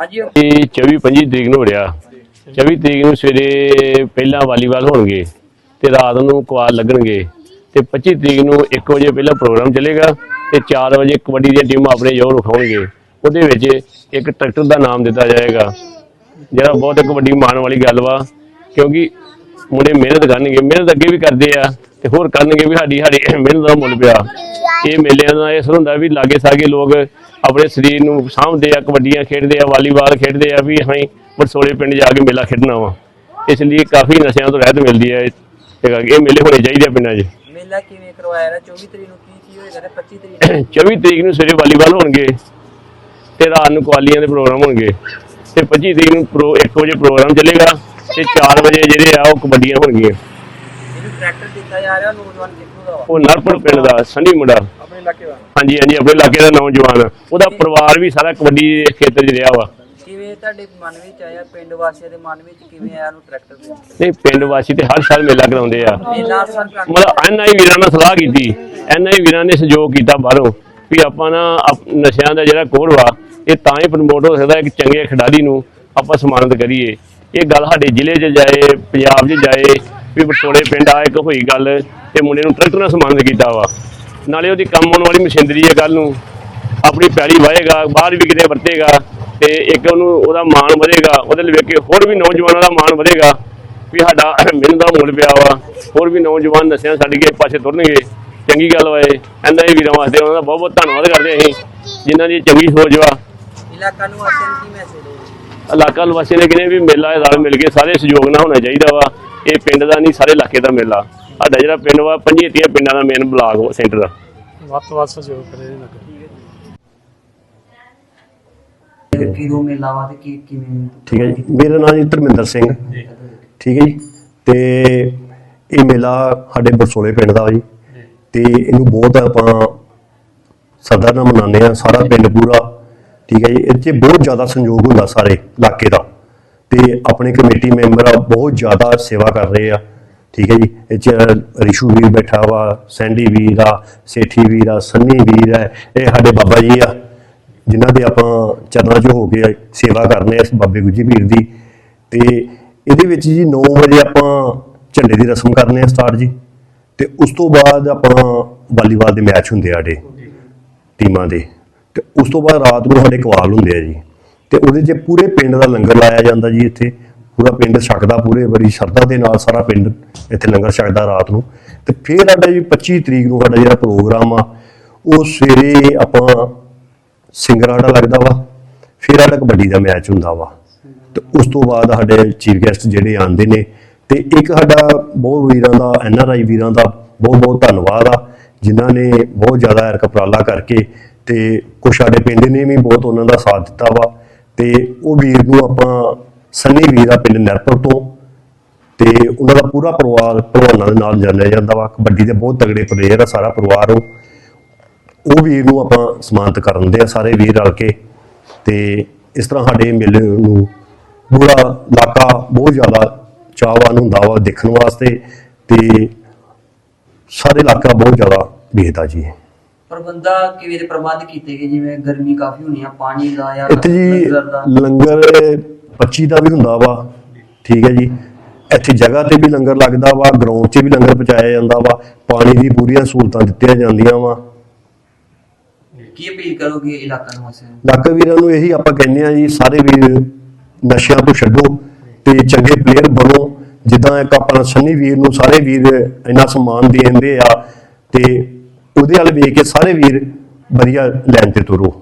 ਹਾਂਜੀ। ਇਹ 24 25 ਤਰੀਕ ਨੂੰ ਹੋ ਰਿਹਾ 24 ਤਰੀਕ ਨੂੰ ਸਵੇਰੇ ਪਹਿਲਾਂ ਵਾਲੀਬਾਲ ਹੋਣਗੇ ਤੇ ਰਾਤ ਨੂੰ ਕੁਆਲ ਲੱਗਣਗੇ। ਤੇ 25 ਤਰੀਕ ਨੂੰ 1 ਵਜੇ ਪਹਿਲਾਂ ਪ੍ਰੋਗਰਾਮ ਚੱਲੇਗਾ ਤੇ 4 ਵਜੇ ਕਬੱਡੀ ਦੀਆਂ ਟੀਮਾਂ ਆਪਣੇ ਜੋਰ ਉਠਾਉਣਗੇ। ਉਹਦੇ ਵਿੱਚ ਇੱਕ ਟਰੈਕਟਰ ਦਾ ਨਾਮ ਦਿੱਤਾ ਜਾਏਗਾ, ਜਿਹੜਾ ਬਹੁਤ ਇੱਕ ਵੱਡੀ ਮਾਣ ਵਾਲੀ ਗੱਲ ਵਾ, ਕਿਉਂਕਿ ਮੁੰਡੇ ਮਿਹਨਤ ਕਰਨਗੇ, ਮਿਹਨਤ ਅੱਗੇ ਵੀ ਕਰਦੇ ਆ ਤੇ ਹੋਰ ਕਰਨਗੇ ਵੀ ਸਾਡੀ ਸਾਡੀ ਮਿਹਨਤ ਦਾ ਮੁੱਲ ਪਿਆ। ਇਹ ਮੇਲਿਆਂ ਦਾ ਇਹ ਹੁੰਦਾ ਵੀ ਲਾਗੇ ਸਾਗੇ ਲੋਕ ਆਪਣੇ ਸਰੀਰ ਨੂੰ ਸਾਂਭਦੇ ਆ ਕਬੱਡੀਆਂ ਖੇਡਦੇ ਆ ਵਾਲੀਬਾਲ ਖੇਡਦੇ ਆ ਵੀ ਅਸੀਂ ਬਰਸੋਲੇ ਪਿੰਡ ਜਾ ਕੇ ਮੇਲਾ ਖੇਡਣਾ ਵਾ। ਇਸ ਲਈ ਕਾਫੀ ਨਸ਼ਿਆਂ ਤੋਂ ਰਹਿਤ ਮਿਲਦੀ ਹੈ ਇਹ ਮੇਲੇ ਹੋਣੇ ਚਾਹੀਦੇ ਆ ਪਿੰਡਾਂ 'ਚ। ਮੇਲਾ ਕਿਵੇਂ ਕਰਵਾਇਆ ਹੈ 24 ਤਰੀਕ ਨੂੰ ਕੀ ਕੀ ਹੋਏਗਾ ਤੇ 25 ਤਰੀਕ ਨੂੰ? 24 ਤਰੀਕ ਨੂੰ ਸਵੇਰੇ ਵਾਲੀਬਾਲ ਹੋਣਗੇ ਤੇ ਰਾਤ ਨੂੰ ਕੁਆਲੀਆਂ ਦੇ ਪ੍ਰੋਗਰਾਮ ਹੋਣਗੇ। ਤੇ 25 ਤਰੀਕ ਨੂੰ ਪ੍ਰੋ 1 ਵਜੇ ਪ੍ਰੋਗਰਾਮ ਚੱਲੇਗਾ ਤੇ 4 ਵਜੇ ਜਿਹੜੇ ਆ ਉਹ ਕਬੱਡੀਆਂ ਹੋਣਗੀਆਂ। ਇਹਨੂੰ ਟਰੈਕਟਰ ਦਿੱਤਾ ਜਾ ਰਿਹਾ ਨੌਜਵਾਨ ਕਿੱਥੋਂ ਦਾ ਉਹ ਨਰਪੁਰ ਪਿੰਡ ਦਾ ਸੰਨੀ ਮੁੰਡਾ। ਆਪਣੇ ਇਲਾਕੇ ਦਾ? ਹਾਂਜੀ ਹਾਂਜੀ ਆਪਣੇ ਇਲਾਕੇ ਦਾ ਨੌਜਵਾਨ। ਉਹਦਾ ਪਰਿਵਾਰ ਵੀ ਸਾਰਾ ਕਬੱਡੀ ਦੇ ਖੇਤਰ 'ਚ ਰਿਹਾ ਵਾ। ਕਿਵੇਂ ਤੁਹਾਡੇ ਮਨ ਵਿੱਚ ਆਇਆ ਪਿੰਡ ਵਾਸੀਆਂ ਦੇ ਮਨ ਵਿੱਚ ਕਿਵੇਂ ਆਇਆ ਨੂੰ ਟਰੈਕਟਰ ਦੇ ਨਹੀਂ ਪਿੰਡ ਵਾਸੀ ਤੇ ਹਰ ਸਾਲ ਮੇਲਾ ਕਰਾਉਂਦੇ ਆ। ਮੇਲਾ ਮਤਲਬ ਐਨਆਈ ਵੀਰਾਂ ਨਾਲ ਸਲਾਹ ਕੀਤੀ। ਐਨਆਈ ਵੀਰਾਂ ਨੇ ਸਹਿਯੋਗ ਕੀਤਾ ਬਾਹਰੋਂ ਵੀ ਆਪਾਂ ਨਾ ਨਸ਼ਿਆਂ ਦਾ ਜਿਹੜਾ ਕੋੜ ਵਾ ਇਹ ਤਾਂ ਹੀ ਪ੍ਰਮੋਟ ਹੋ ਸਕਦਾ ਇੱਕ ਚੰਗੇ ਖਿਡਾਰੀ ਨੂੰ ਆਪਾਂ ਸਨਮਾਨਿਤ ਕਰੀਏ। ਇਹ ਗੱਲ ਸਾਡੇ ਜ਼ਿਲ੍ਹੇ 'ਚ ਜਾਏ ਪੰਜਾਬ 'ਚ ਜਾਏ ਵੀ ਬਟੋਲੇ ਪਿੰਡ ਆ ਇੱਕ ਹੋਈ ਗੱਲ ਤੇ ਮੁੰਡੇ ਨੂੰ ਟਰੈਕਟਰ ਨਾਲ ਸਨਮਾਨਿਤ ਕੀਤਾ ਵਾ। ਨਾਲੇ ਉਹਦੀ ਕੰਮ ਆਉਣ ਵਾਲੀ ਮਸ਼ੀਨਰੀ ਹੈ ਕੱਲ ਨੂੰ। ਆਪਣੀ ਪੈੜੀ ਵਾਹੇਗਾ ਬਾਹਰ ਵੀ ਕਿਤੇ ਵਰਤੇਗਾ ਤੇ ਇੱਕ ਉਹਨੂੰ ਉਹਦਾ ਮਾਣ ਵਧੇਗਾ ਉਹਦੇ ਲਈ ਵੇਖ ਕੇ ਹੋਰ ਵੀ ਨੌਜਵਾਨਾਂ ਦਾ ਮਾਣ ਵਧੇਗਾ ਵੀ ਸਾਡਾ ਮਿਹਨਤ ਦਾ ਮੁੱਲ ਪਿਆ ਵਾ। ਹੋਰ ਵੀ ਨੌਜਵਾਨ ਨਸ਼ਿਆਂ ਛੱਡ ਕੇ ਪਾਸੇ ਤੁਰਨਗੇ। ਚੰਗੀ ਗੱਲ ਵਾ ਇਹ। ਇਹਨਾਂ ਹੀ ਵੀਰਾਂ ਵਾਸਤੇ ਉਹਨਾਂ ਦਾ ਬਹੁਤ ਬਹੁਤ ਧੰਨਵਾਦ ਕਰਦੇ ਅਸੀਂ ਜਿਨ੍ਹਾਂ ਦੀ ਚੰਗੀ ਸੋਚ ਵਾ। ਇਲਾਕਾ ਨੂੰ ਵਾਸੀਆਂ ਨੂੰ ਕੀ ਮੈਸੇਜ ਹੈ ਇਲਾਕਾ ਨਿਵਾਸੀ ਨੇ ਕਿਹਾ ਵੀ ਮੇਲਾ ਇਹ ਰਲ ਮਿਲ ਕੇ ਸਾਰੇ ਸਹਿਯੋਗ ਨਾਲ ਹੋਣਾ ਚਾਹੀਦਾ ਵਾ। ਇਹ ਪਿੰਡ ਦਾ ਨਹੀਂ ਸਾਰੇ ਇਲਾਕੇ ਦਾ ਮੇਲਾ। ਸਾਡਾ ਜਿਹੜਾ ਪਿੰਡ ਵਾ ਪੰਜੀਤੀਆਂ ਪਿੰਡਾਂ ਦਾ ਮੇਨ ਬਲਾਕ ਸੈਂਟਰ ਦਾ। ਵੱਧ ਤੋਂ ਵੱਧ ਸਹਿਯੋਗ ਕਰੇ ਨਗਰ ਕਿਦੋਂ ਮੇਲਾ ਵਾ ਤੇ ਕੀ ਕਿਵੇਂ ਠੀਕ ਹੈ ਜੀ। ਮੇਰਾ ਨਾਮ ਜੀ ਧਰਮਿੰਦਰ ਸਿੰਘ। ਠੀਕ ਹੈ ਜੀ। ਤੇ ਇਹ ਮੇਲਾ ਸਾਡੇ ਬਰਸੋਲੇ ਪਿੰਡ ਦਾ ਵਾ ਜੀ। ਤੇ ਇਹਨੂੰ ਬਹੁਤ ਆਪਾਂ ਸਰਦਾ ਨਾਲ ਮਨਾਉਂਦੇ ਆ ਸਾਰਾ ਪਿੰਡ ਪੂਰਾ। ਠੀਕ ਹੈ ਜੀ। ਇਹ 'ਚ ਬਹੁਤ ਜ਼ਿਆਦਾ ਸੰਯੋਗ ਹੁੰਦਾ ਸਾਰੇ ਇਲਾਕੇ ਦਾ। ਤੇ ਆਪਣੇ ਕਮੇਟੀ ਮੈਂਬਰ ਆ ਬਹੁਤ ਜ਼ਿਆਦਾ ਸੇਵਾ ਕਰ ਰਹੇ ਆ। ਠੀਕ ਹੈ ਜੀ, ਇਹ 'ਚ ਰਿਸ਼ੂ ਵੀਰ ਬੈਠਾ ਵਾ, ਸੈਂਡੀ ਵੀਰ ਆ, ਸੇਠੀ ਵੀਰ ਆ, ਸੰਨੀ ਵੀਰ ਆ, ਇਹ ਸਾਡੇ ਬਾਬਾ ਜੀ ਆ, ਜਿਨ੍ਹਾਂ ਦੇ ਆਪਾਂ ਚਰਨਾਂ 'ਚ ਹੋ ਕੇ ਸੇਵਾ ਕਰਨੇ ਆ ਇਸ ਬਾਬੇ ਗੁੱਜੀ ਪੀਰ ਦੀ। ਤੇ ਇਹਦੇ ਵਿੱਚ ਜੀ 9 ਵਜੇ ਆਪਾਂ ਝੰਡੇ ਦੀ ਰਸਮ ਕਰਨੇ ਆ ਸਟਾਰਟ ਜੀ। ਤੇ ਉਸ ਤੋਂ ਬਾਅਦ ਆਪਾਂ ਵਾਲੀਬਾਲ ਦੇ ਮੈਚ ਹੁੰਦੇ ਆ ਸਾਡੇ ਟੀਮਾਂ ਦੇ। ਤੇ ਉਸ ਤੋਂ ਬਾਅਦ ਰਾਤ ਨੂੰ ਸਾਡੇ ਕਵਾਲ ਹੁੰਦੇ ਆ ਜੀ। ਤੇ ਉਹਦੇ 'ਚ ਪੂਰੇ ਪਿੰਡ ਦਾ ਲੰਗਰ ਲਾਇਆ ਜਾਂਦਾ ਜੀ ਇੱਥੇ। ਪੂਰਾ ਪਿੰਡ ਛਕਦਾ ਪੂਰੇ ਬੜੀ ਸ਼ਰਧਾ ਦੇ ਨਾਲ ਸਾਰਾ ਪਿੰਡ ਇੱਥੇ ਲੰਗਰ ਛਕਦਾ ਰਾਤ ਨੂੰ। ਤੇ ਫਿਰ ਸਾਡਾ ਜੀ 25 ਤਰੀਕ ਨੂੰ ਸਾਡਾ ਜਿਹੜਾ ਪ੍ਰੋਗਰਾਮ ਆ, ਉਹ ਸਵੇਰੇ ਆਪਾਂ ਸਿੰਗਰਾੜਾ ਲੱਗਦਾ ਵਾ, ਫਿਰ ਸਾਡਾ ਕਬੱਡੀ ਦਾ ਮੈਚ ਹੁੰਦਾ ਵਾ। ਤੇ ਉਸ ਤੋਂ ਬਾਅਦ ਸਾਡੇ ਚੀਫ ਗੈਸਟ ਜਿਹੜੇ ਆਉਂਦੇ ਨੇ, ਤੇ ਇੱਕ ਸਾਡਾ ਬਹੁਤ ਵੀਰਾਂ ਦਾ, ਐਨ ਆਰ ਆਈ ਵੀਰਾਂ ਦਾ ਬਹੁਤ ਬਹੁਤ ਧੰਨਵਾਦ ਆ, ਜਿਨ੍ਹਾਂ ਨੇ ਬਹੁਤ ਜ਼ਿਆਦਾ ਐਰਕ ਉਪਰਾਲਾ ਕਰਕੇ ਤੇ ਕੁਛ ਸਾਡੇ ਪਿੰਡ ਨੇ ਵੀ ਬਹੁਤ ਉਹਨਾਂ ਦਾ ਸਾਥ ਦਿੱਤਾ ਵਾ। ਤੇ ਉਹ ਵੀਰ ਨੂੰ ਆਪਾਂ ਸੰਨੀ ਵੀਰ ਆ ਪਿੰਡ ਨਰਪੁਰ ਤੋਂ ਤੇ ਉਹਨਾਂ ਦਾ ਪੂਰਾ ਪਰਿਵਾਰ ਭਲਵਾਨਾਂ ਦੇ ਨਾਲ ਜਾਣਿਆ ਜਾਂਦਾ ਵਾ। ਕਬੱਡੀ ਦੇ ਬਹੁਤ ਤਗੜੇ ਪਲੇਅਰ ਆ ਸਾਰਾ ਪਰਿਵਾਰ ਉਹ। ਉਹ ਵੀਰ ਨੂੰ ਆਪਾਂ ਸਨਮਾਨਿਤ ਕਰਨ ਦੇ ਆ ਸਾਰੇ ਵੀਰ ਰਲ ਕੇ। ਤੇ ਇਸ ਤਰ੍ਹਾਂ ਸਾਡੇ ਮੇਲੇ ਨੂੰ ਪੂਰਾ ਇਲਾਕਾ ਬਹੁਤ ਜ਼ਿਆਦਾ ਚਾਹਵਾਨ ਹੁੰਦਾ ਵਾ ਦੇਖਣ ਵਾਸਤੇ ਤੇ ਸਾਰੇ ਇਲਾਕਾ ਬਹੁਤ ਜ਼ਿਆਦਾ ਵੇਖਦਾ ਜੀ। ਪ੍ਰਬੰਧਾ ਕਿਵੇਂ ਦੇ ਪ੍ਰਬੰਧ ਕੀਤੇ ਗਏ? ਜਿਵੇਂ ਗਰਮੀ ਕਾਫੀ ਹੋਣੀ ਆ ਪਾਣੀ ਦਾ ਜਾਂ ਇੱਥੇ ਜੀ ਲੰਗਰ ਦਾ? ਲੰਗਰ 25 ਦਾ ਵੀ ਹੁੰਦਾ ਵਾ ਠੀਕ ਹੈ ਜੀ। ਇੱਥੇ ਜਗ੍ਹਾ ਤੇ ਵੀ ਲੰਗਰ ਲੱਗਦਾ ਵਾ ਗਰਾਊਂਡ 'ਚ ਵੀ ਲੰਗਰ ਪਹੁੰਚਾਇਆ ਜਾਂਦਾ ਵਾ ਪਾਣੀ ਦੀ ਪੂਰੀਆਂ ਸਹੂਲਤਾਂ ਦਿੱਤੀਆਂ ਜਾਂਦੀਆਂ ਵਾ। ਕੀ ਅਪੀਲ ਕਰੋਗੇ ਇਲਾਕਾ ਨਿਵਾਸੀਆਂ ਨੂੰ ਇਲਾਕਾ ਵੀਰਾਂ ਨੂੰ ਇਹੀ ਆਪਾਂ ਕਹਿੰਦੇ ਆ ਜੀ ਸਾਰੇ ਵੀਰ ਨਸ਼ਿਆਂ ਤੋਂ ਛੱਡੋ ਤੇ ਚੰਗੇ ਪਲੇਅਰ ਬਣੋ। ਜਿੱਦਾਂ ਇੱਕ ਆਪਣਾ ਸੰਨੀ ਵੀਰ ਨੂੰ ਸਾਰੇ ਵੀਰ ਇੰਨਾ ਸਨਮਾਨ ਦੇਂਦੇ ਆ ਤੇ ਉਹਦੇ ਵੱਲ ਵੇਖ ਕੇ ਸਾਰੇ ਵੀਰ ਵਧੀਆ ਲਾਈਨ ਤੇ ਤੁਰੋ।